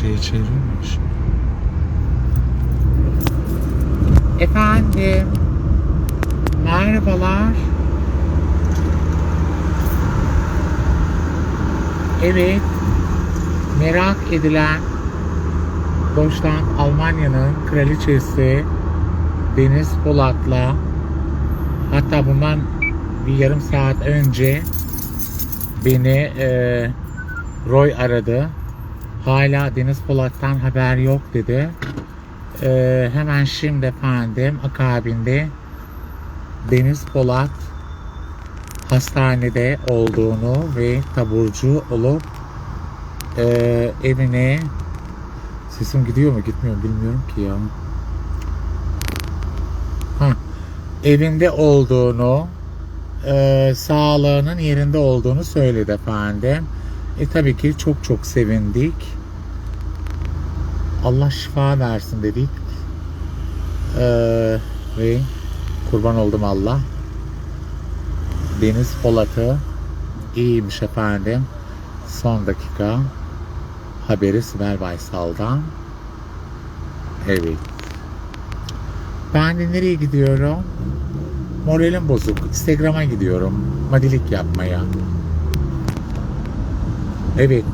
Şeye çevrilmiş. Efendim. Merhabalar. Evet. Merak edilen Deutschland Almanya'nın kraliçesi Deniz Polat'la hatta bundan bir yarım saat önce beni e, Roy aradı. Hala Deniz Polat'tan haber yok dedi. Ee, hemen şimdi efendim akabinde Deniz Polat hastanede olduğunu ve taburcu olup e, evine sesim gidiyor mu gitmiyor bilmiyorum ki ya. Ha, evinde olduğunu e, sağlığının yerinde olduğunu söyledi efendim. E tabii ki çok çok sevindik. Allah şifa versin dedik. Ee, ve kurban oldum Allah. Deniz Polat'ı iyiymiş efendim. Son dakika haberi Sibel Baysal'dan. Evet. Ben de nereye gidiyorum? Moralim bozuk. Instagram'a gidiyorum. Madilik yapmaya. Evet.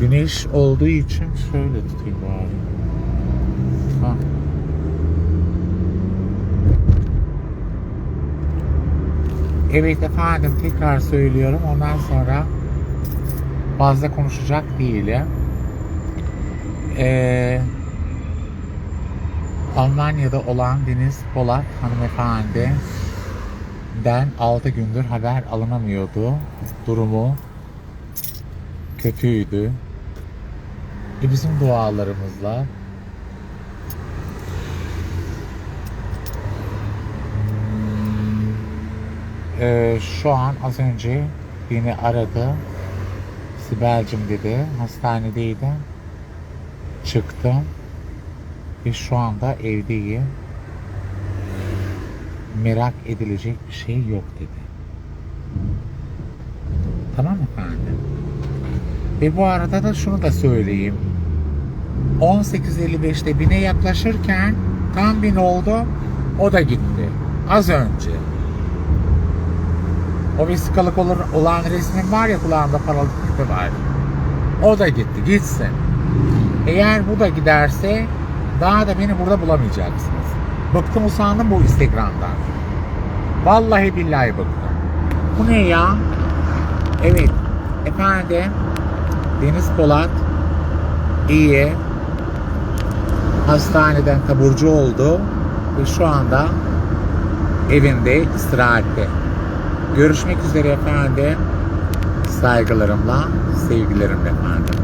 Güneş olduğu için şöyle tutayım bari. Ha. Evet efendim tekrar söylüyorum ondan sonra fazla konuşacak değilim. Ee, Almanya'da olan Deniz Polat hanımefendi den 6 gündür haber alınamıyordu. Durumu kötüydü. E bizim dualarımızla Ee, şu an az önce beni aradı. Sibel'cim dedi. Hastanedeydim. Çıktım. Ve şu anda evdeyim. Merak edilecek bir şey yok dedi. Tamam efendim. Ve bu arada da şunu da söyleyeyim. 18.55'te bine yaklaşırken tam bin oldu. O da gitti. Az önce. O vesikalık olan resmin var ya kulağında paralı küpe var. O da gitti. Gitsin. Eğer bu da giderse daha da beni burada bulamayacaksınız. Bıktım usandım bu Instagram'dan. Vallahi billahi bıktım. Bu ne ya? Evet. Efendim. Deniz Polat iyi. Hastaneden taburcu oldu ve şu anda evinde istirahatte. Görüşmek üzere efendim. Saygılarımla, sevgilerimle efendim.